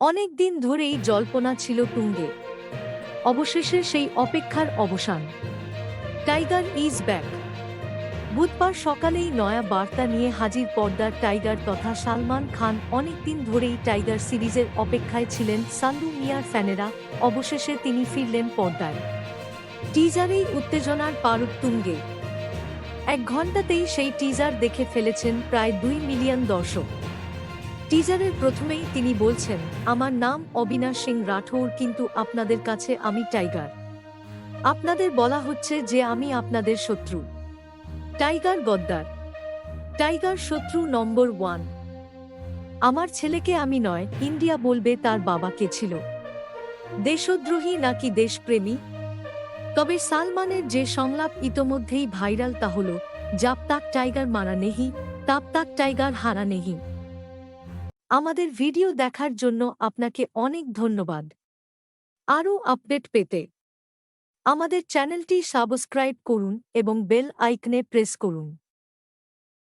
অনেক দিন ধরেই জল্পনা ছিল টুঙ্গে অবশেষে সেই অপেক্ষার অবসান। Tiger is back. বুধবার সকালেই নয়া বার্তা নিয়ে হাজির পর্দার টাইগার তথা সালমান খান অনেকদিন ধরেই টাইগার সিরিজের অপেক্ষায় ছিলেন সান্দু মিয়ার ফ্যানেরা। অবশেষে তিনি ফিরলেন পর্দায়। টিজারেই উত্তেজনার পারদ তুঙ্গে। এক ঘন্টাতেই সেই টিজার দেখে ফেলেছেন প্রায় দুই মিলিয়ন দর্শক। টিজারের প্রথমেই তিনি বলছেন, আমার নাম অবিনাশ সিং রাঠৌর কিন্তু আপনাদের কাছে আমি টাইগার। আপনাদের বলা হচ্ছে যে আমি আপনাদের শত্রু। টাইগার গদ্দার। টাইগার শত্রু নম্বর ওয়ান। আমার ছেলেকে আমি নয়, ইন্ডিয়া বলবে তার বাবা কে ছিল। দেশদ্রোহী নাকি দেশপ্রেমী? তবে সালমানের যে সংলাপ ইতোমধ্যেই ভাইরাল তা হল জাব তাক টাইগার মারা নেহি, তাপ তাক টাইগার হারা নেহি। আমাদের ভিডিও দেখার জন্য আপনাকে অনেক ধন্যবাদ। আরও আপডেট পেতে আমাদের চ্যানেলটি সাবস্ক্রাইব করুন এবং বেল আইকনে প্রেস করুন।